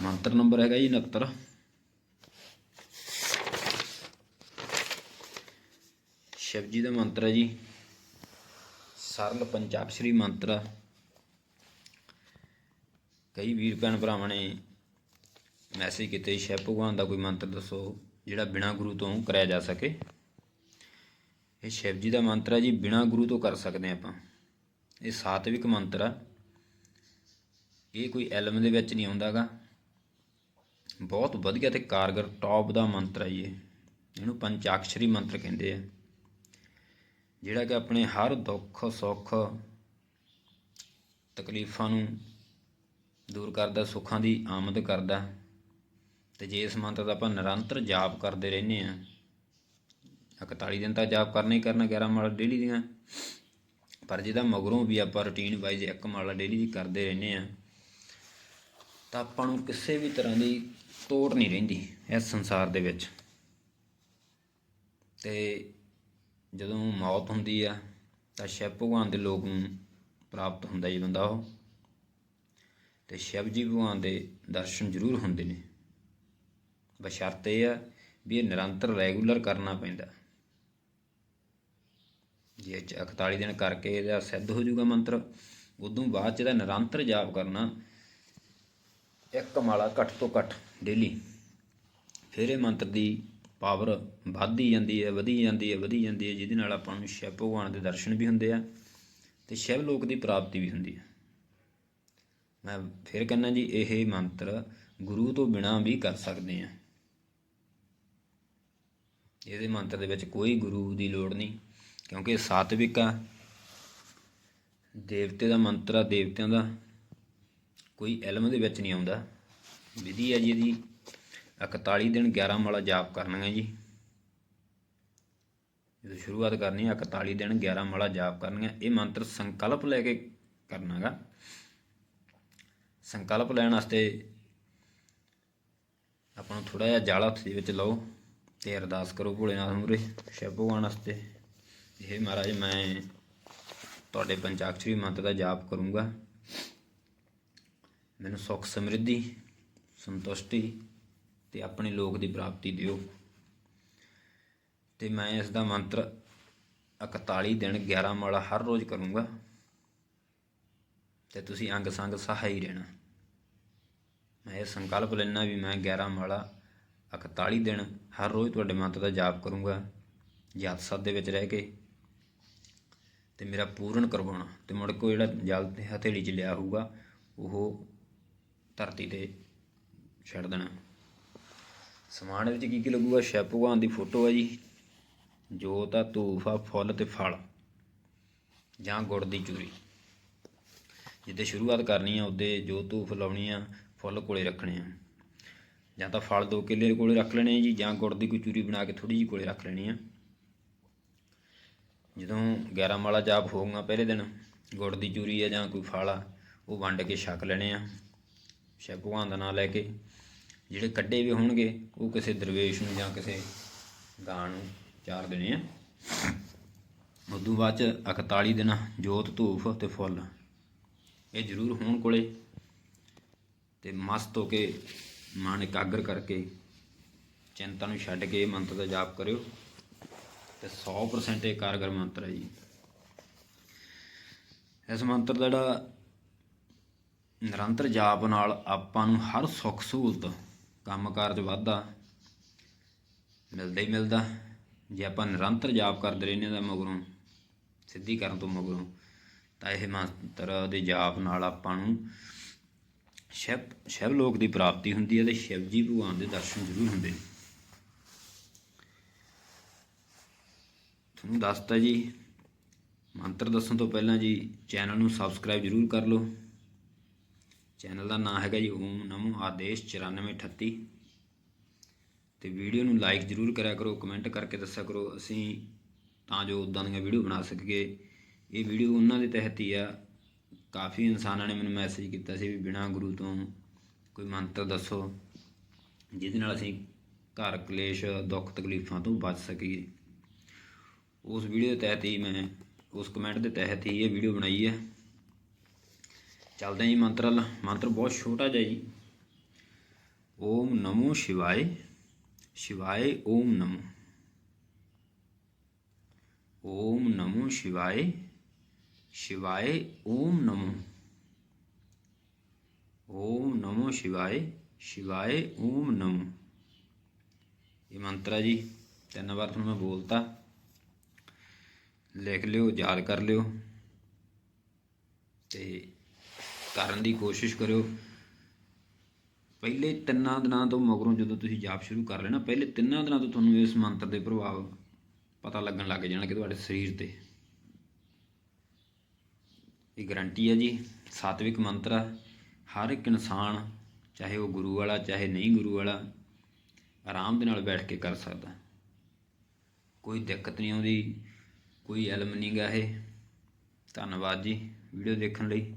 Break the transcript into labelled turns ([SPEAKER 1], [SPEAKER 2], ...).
[SPEAKER 1] ਮੰਤਰ ਨੰਬਰ ਹੈਗਾ ਜੀ 69 ਸ਼ਿਵ ਜੀ ਦਾ ਮੰਤਰ ਹੈ ਜੀ। ਸਰਲ ਪੰਜਾਬ ਸ਼੍ਰੀ ਮੰਤਰ। ਆ ਕਈ ਵੀਰ ਭੈਣ ਭਰਾਵਾਂ ਨੇ ਮੈਸੇਜ ਕੀਤੇ, ਸ਼ਿਵ ਭਗਵਾਨ ਦਾ ਕੋਈ ਮੰਤਰ ਦੱਸੋ, ਜਿਹੜਾ ਬਿਨਾ ਗੁਰੂ ਤੋਂ ਕਰਿਆ ਜਾ ਸਕੇ? ਇਹ ਸ਼ਿਵ ਜੀ ਦਾ ਮੰਤਰ ਹੈ ਜੀ, ਬਿਨਾ ਗੁਰੂ ਤੋਂ ਕਰ ਸਕਦੇ ਆਪਾਂ। ਇਹ ਸਾਤਵਿਕ ਮੰਤਰ ਆ। ਇਹ ਕੋਈ ਐਲਮ ਦੇ ਵਿੱਚ ਨਹੀਂ ਆਉਂਦਾਗਾ। ਬਹੁਤ ਵਧੀਆ ਤੇ ਕਾਰਗਰ ਟੌਪ ਦਾ ਮੰਤਰ ਹੈ ਜੀ ਇਹ। ਇਹਨੂੰ ਪੰਚਾਕਸ਼ਰੀ ਮੰਤਰ ਕਹਿੰਦੇ ਆ। ਜਿਹੜਾ ਕਿ ਆਪਣੇ ਹਰ ਦੁੱਖ, ਸੁੱਖ ਤਕਲੀਫਾਂ ਨੂੰ ਦੂਰ ਕਰਦਾ, ਸੁੱਖਾਂ ਦੀ ਆਮਦ ਕਰਦਾ, ਤੇ ਜੇ ਇਸ ਮੰਤਰ ਦਾ ਆਪਾਂ ਨਿਰੰਤਰ ਜਾਪ ਕਰਦੇ ਰਹਿੰਦੇ ਆ 41 ਦਿਨ ਤਾਂ ਜਾਪ ਕਰਨਾ ਹੀ ਕਰਨਾ 11 ਮਾਲਾ ਡੇਲੀ ਦੀਆਂ, ਪਰ ਜਿਹਦਾ ਮਗਰੋਂ ਵੀ ਆਪਾਂ ਰੁਟੀਨ ਵਾਈਜ਼ ਇੱਕ ਮਾਲਾ ਡੇਲੀ ਦੀ ਕਰਦੇ ਰਹਿੰਦੇ ਆ ਤਾਂ ਆਪਾਂ ਨੂੰ ਕਿਸੇ ਵੀ ਤਰ੍ਹਾਂ ਦੀ ਤੋੜ ਨਹੀਂ ਰਹਿੰਦੀ ਇਸ ਸੰਸਾਰ ਦੇ ਵਿੱਚ। ਤੇ ਜਦੋਂ ਮੌਤ ਹੁੰਦੀ ਆ, ਤਾਂ ਸ਼ਿਵ ਭਗਵਾਨ ਦੇ ਲੋਕ ਨੂੰ ਪ੍ਰਾਪਤ ਹੁੰਦਾ ਜੀ ਬੰਦਾ ਉਹ। ਤੇ ਸ਼ਿਵ ਜੀ ਭਗਵਾਨ ਦੇ ਦਰਸ਼ਨ ਜ਼ਰੂਰ ਹੁੰਦੇ ਨੇ। ਬਸ਼ਰਤ ਇਹ ਆ ਵੀ ਇਹ ਨਿਰੰਤਰ ਰੈਗੂਲਰ ਕਰਨਾ ਪੈਂਦਾ। ਜੇ 41 ਦਿਨ ਕਰਕੇ ਇਹਦਾ ਸਿੱਧ ਹੋ ਜਾਊਗਾ ਮੰਤਰ, ਉਦੋਂ ਬਾਅਦ ਚ ਇਹਦਾ ਨਿਰੰਤਰ ਜਾਪ ਕਰਨਾ ਇੱਕ ਮਾਲਾ ਘੱਟ ਤੋਂ ਘੱਟ ਡੇਲੀ ਫਿਰ ਇਹ ਮੰਤਰ ਦੀ ਪਾਵਰ ਵੱਧਦੀ ਜਾਂਦੀ ਹੈ, ਵਧੀ ਜਾਂਦੀ ਹੈ, ਵਧੀ ਜਾਂਦੀ ਹੈ, ਜਿਹਦੇ ਨਾਲ ਆਪਾਂ ਨੂੰ ਸ਼ਿਵ ਭਗਵਾਨ ਦੇ ਦਰਸ਼ਨ ਵੀ ਹੁੰਦੇ ਆ ਤੇ ਸ਼ਿਵ ਲੋਕ ਦੀ ਪ੍ਰਾਪਤੀ ਵੀ ਹੁੰਦੀ ਹੈ ਮੈਂ ਫਿਰ ਕਹਿੰਦਾ ਜੀ, ਇਹ ਮੰਤਰ ਗੁਰੂ ਤੋਂ ਬਿਨਾ ਵੀ ਕਰ ਸਕਦੇ ਆ। ਇਹਦੇ ਮੰਤਰ ਦੇ ਵਿੱਚ ਕੋਈ ਗੁਰੂ ਦੀ ਲੋੜ ਨਹੀਂ, ਕਿਉਂਕਿ ਸਾਤਵਿਕ ਆ। ਦੇਵਤੇ ਦਾ ਮੰਤਰ ਆ, ਦੇਵਤਿਆਂ ਦਾ। ਕੋਈ ਇਲਮ ਦੇ ਵਿੱਚ ਨਹੀਂ ਆਉਂਦਾ। ਵਿਧੀ ਹੈ ਜੀ ਇਹਦੀ। 41 ਦਿਨ 11 ਮਾਲਾ ਜਾਪ ਕਰਨੀਆਂ ਜੀ। ਜਦੋਂ ਸ਼ੁਰੂਆਤ ਕਰਨੀ ਹੈ 41 ਦਿਨ 11 ਮਾਲਾ ਜਾਪ ਕਰਨੀਆਂ। ਇਹ ਮੰਤਰ ਸੰਕਲਪ ਲੈ ਕੇ ਕਰਨਾਗਾ। ਸੰਕਲਪ ਲੈਣ ਵਾਸਤੇ ਆਪਾਂ ਨੂੰ ਥੋੜਾ ਜਿਹਾ ਜਾਲਾ ਹੱਥ ਦੇ ਵਿੱਚ ਲਓ ਤੇ ਅਰਦਾਸ ਕਰੋ ਭੋਲੇਨਾਥ ਮੂਰੇ ਸ਼ਿਵ ਭਗਵਾਨ ਵਾਸਤੇ। ਇਹ ਮਹਾਰਾਜ, ਮੈਂ ਤੁਹਾਡੇ ਪੰਚਾਕਸ਼ਰੀ ਮੰਤਰ ਦਾ ਜਾਪ ਕਰੂੰਗਾ। ਮੈਨੂੰ ਸੁੱਖ ਸਮਰਿੱਧੀ, ਸੰਤੁਸ਼ਟੀ ਤੇ ਆਪਣੇ ਲੋਕ ਦੀ ਪ੍ਰਾਪਤੀ ਦਿਓ। ਤੇ ਮੈਂ ਇਸ ਦਾ ਮੰਤਰ 41 ਦਿਨ 11 ਮਾਲਾ ਹਰ ਰੋਜ਼ ਕਰੂੰਗਾ। ਤੇ ਤੁਸੀਂ ਅੰਗ ਸੰਗ ਸਹਾਈ ਰਹਿਣਾ। ਮੈਂ ਇਹ ਸੰਕਲਪ ਲੈਣਾ ਵੀ ਮੈਂ 11 ਮਾਲਾ 41 ਦਿਨ ਹਰ ਰੋਜ਼ ਤੁਹਾਡੇ ਮੰਤਰ ਦਾ ਜਾਪ ਕਰੂੰਗਾ ਜਤ ਸਤ ਦੇ ਵਿੱਚ ਰਹਿ ਕੇ। ਤੇ ਮੇਰਾ ਪੂਰਨ ਕਰਵਾਉਣਾ। ਤੇ ਮੁੜ ਕੋ ਜਿਹੜਾ ਜਲ ਤੇ ਹਥੇਲੀ 'ਚ ਲਿਆ ਹੋਊਗਾ, ਉਹ ਧਰਤੀ ਤੇ ਛੱਡ ਦੇਣਾ। ਸਮਾਨ ਵਿੱਚ ਕੀ ਕੀ ਲੱਗੂਗਾ? ਸ਼ਿਵ ਭਗਵਾਨ ਦੀ ਫੋਟੋ ਹੈ ਜੀ। ਜੋਤ ਆ ਧੂਫ ਆ, ਫੁੱਲ ਤੇ ਫਲ ਜਾਂ ਗੁੜ ਦੀ ਚੂਰੀ। ਜਿੱਦੇ ਸ਼ੁਰੂਆਤ ਕਰਨੀ ਆ, ਉਹਦੇ ਜੋ ਧੂਫ ਲਾਉਣੀ ਆ, ਫੁੱਲ ਕੋਲੇ ਰੱਖਣੇ ਆ। ਜਾਂ ਤਾਂ ਫਲ ਦੋ ਕਿੱਲੇ ਕੋਲੇ ਰੱਖ ਲੈਣੇ ਆ ਜੀ, ਜਾਂ ਗੁੜ ਦੀ ਕੋਈ ਚੂਰੀ ਬਣਾ ਕੇ ਥੋੜੀ ਜਿਹੀ ਕੋਲੇ ਰੱਖ ਲੈਣੀ ਆ। ਜਦੋਂ 11 ਮਾਲਾ ਜਾਪ ਹੋਊਗਾ, ਪਹਿਲੇ ਦਿਨ ਗੁੜ ਦੀ ਚੂਰੀ ਆ ਜਾਂ ਕੋਈ ਫਲ ਆ, ਉਹ ਵੰਡ ਕੇ ਛਕ ਲੈਣੇ ਆ। ਸ਼ਿਵ ਭਗਵਾਨ ਦਾ ਨਾਮ ਲੈ ਕੇ, ਜਿਹੜੇ ਕੱਢੇ ਵੀ ਹੋਣਗੇ, ਉਹ ਕਿਸੇ ਦਰਵੇਸ਼ ਨੂੰ ਜਾਂ ਕਿਸੇ ਗਾਂ ਨੂੰ ਚਾਰ ਦੇਣੇ ਆ। ਉਦੋਂ ਬਾਅਦ ਚ 41 ਦਿਨ, ਜੋਤ, ਧੂਫ ਤੇ ਫੁੱਲ। ਇਹ ਜ਼ਰੂਰ ਹੋਣ ਕੋਲੇ ਤੇ ਮਸਤ ਹੋ ਕੇ ਮਨ ਇਕਾਗਰ ਕਰਕੇ ਚਿੰਤਾ ਨੂੰ ਛੱਡ ਕੇ ਇਹ ਮੰਤਰ ਦਾ ਜਾਪ ਕਰਿਓ ਤੇ 100% ਇਹ ਕਾਰਗਰ ਮੰਤਰ ਹੈ ਜੀ। ਇਸ ਮੰਤਰ ਦਾ ਜਿਹੜਾ ਨਿਰੰਤਰ ਜਾਪ ਨਾਲ ਆਪਾਂ ਨੂੰ ਹਰ ਸੁੱਖ ਸਹੂਲਤ ਕੰਮ ਕਾਰਜ ਵਾਧਾ ਮਿਲਦਾ ਹੀ ਮਿਲਦਾ। ਜੇ ਆਪਾਂ ਨਿਰੰਤਰ ਜਾਪ ਕਰਦੇ ਰਹਿੰਦੇ ਤਾਂ ਮਗਰੋਂ, ਸਿੱਧੀ ਕਰਨ ਤੋਂ ਮਗਰੋਂ, ਤਾਂ ਇਹ ਮੰਤਰ ਦੇ ਜਾਪ ਨਾਲ ਆਪਾਂ ਨੂੰ ਸ਼ਿਵ ਸ਼ਿਵ ਲੋਕ ਦੀ ਪ੍ਰਾਪਤੀ ਹੁੰਦੀ ਹੈ ਤੇ ਸ਼ਿਵ ਜੀ ਭਗਵਾਨ ਦੇ ਦਰਸ਼ਨ ਜ਼ਰੂਰ ਹੁੰਦੇ ਨੇ। ਤੁਹਾਨੂੰ ਦੱਸਤਾ ਜੀ, ਮੰਤਰ ਦੱਸਣ ਤੋਂ ਪਹਿਲਾਂ ਜੀ, ਚੈਨਲ ਨੂੰ ਸਬਸਕ੍ਰਾਈਬ ਜ਼ਰੂਰ ਕਰ ਲਓ। ਚੈਨਲ ਦਾ ਨਾਮ ਹੈਗਾ ਜੀ ਓਮ ਨਮੋ ਆਦੇਸ਼ 9438 ਤੇ ਵੀਡੀਓ ਨੂੰ ਲਾਈਕ ਜ਼ਰੂਰ ਕਰਿਆ ਕਰੋ ਕਮੈਂਟ ਕਰਕੇ ਦੱਸਿਆ ਕਰੋ। ਅਸੀਂ ਤਾਂ ਜੋ ਉਦਾਂ ਦੀਆਂ ਵੀਡੀਓ ਬਣਾ ਸਕੀਏ। ਇਹ ਵੀਡੀਓ ਉਹਨਾਂ ਦੇ ਤਹਿਤ ਹੀ ਆ। ਕਾਫੀ ਇਨਸਾਨਾਂ ਨੇ ਮੈਨੂੰ ਮੈਸੇਜ ਕੀਤਾ ਸੀ ਵੀ ਬਿਨਾਂ ਗੁਰੂ ਤੋਂ ਕੋਈ ਮੰਤਰ ਦੱਸੋ, ਜਿਹਦੇ ਨਾਲ ਅਸੀਂ ਘਰ ਕਲੇਸ਼, ਦੁੱਖ ਤਕਲੀਫਾਂ ਤੋਂ ਬਚ ਸਕੀਏ। ਉਸ ਵੀਡੀਓ ਦੇ ਤਹਿਤ ਹੀ ਮੈਂ, ਉਸ ਕਮੈਂਟ ਦੇ ਤਹਿਤ ਹੀ ਇਹ ਵੀਡੀਓ ਬਣਾਈ ਹੈ। ਚੱਲਦੇ ਹਾਂ ਜੀ ਮੰਤਰ ਵੱਲ। ਮੰਤਰ ਬਹੁਤ ਛੋਟਾ ਜਿਹਾ ਜੀ। ਓਮ ਨਮੋ ਸ਼ਿਵਾਏ। ਸ਼ਿਵਾਏ ਓਮ ਨਮੋ। ਓਮ ਨਮੋ ਸ਼ਿਵਾਏ। ਸ਼ਿਵਾਏ ਓਮ ਨਮੋ। ਓਮ ਨਮੋ ਸ਼ਿਵਾਏ। ਸ਼ਿਵਾਏ ਓਮ ਨਮੋ। ਇਹ ਮੰਤਰ ਹੈ ਜੀ। ਤਿੰਨ ਵਾਰ ਤੁਹਾਨੂੰ ਮੈਂ ਬੋਲਤਾ। ਲਿਖ ਲਿਓ, ਯਾਦ ਕਰ ਲਿਓ। ਤੇ ਕਰਨ ਦੀ ਕੋਸ਼ਿਸ਼ ਕਰਿਓ। ਪਹਿਲੇ ਤਿੰਨਾਂ ਦਿਨਾਂ ਤੋਂ ਮਗਰੋਂ ਜਦੋਂ ਤੁਸੀਂ ਜਾਪ ਸ਼ੁਰੂ ਕਰ ਲੈਣਾ, ਪਹਿਲੇ ਤਿੰਨਾਂ ਦਿਨਾਂ ਤੋਂ ਤੁਹਾਨੂੰ ਇਸ ਮੰਤਰ ਦੇ ਪ੍ਰਭਾਵ ਪਤਾ ਲੱਗਣ ਲੱਗ ਜਾਣਗੇ ਤੁਹਾਡੇ ਸਰੀਰ ਤੇ। ਇਹ ਗਰੰਟੀ ਹੈ ਜੀ, ਸਾਤਵਿਕ ਮੰਤਰ ਆ। ਹਰ ਇੱਕ ਇਨਸਾਨ, ਚਾਹੇ ਉਹ ਗੁਰੂ ਵਾਲਾ, ਚਾਹੇ ਨਹੀਂ ਗੁਰੂ ਵਾਲਾ, ਆਰਾਮ ਦੇ ਨਾਲ ਬੈਠ ਕੇ ਕਰ ਸਕਦਾ। ਕੋਈ ਦਿੱਕਤ ਨਹੀਂ ਆਉਂਦੀ, ਕੋਈ ਐਲਮ ਨਹੀਂ ਗਾ ਇਹ। ਧੰਨਵਾਦ ਜੀ ਵੀਡੀਓ ਦੇਖਣ ਲਈ।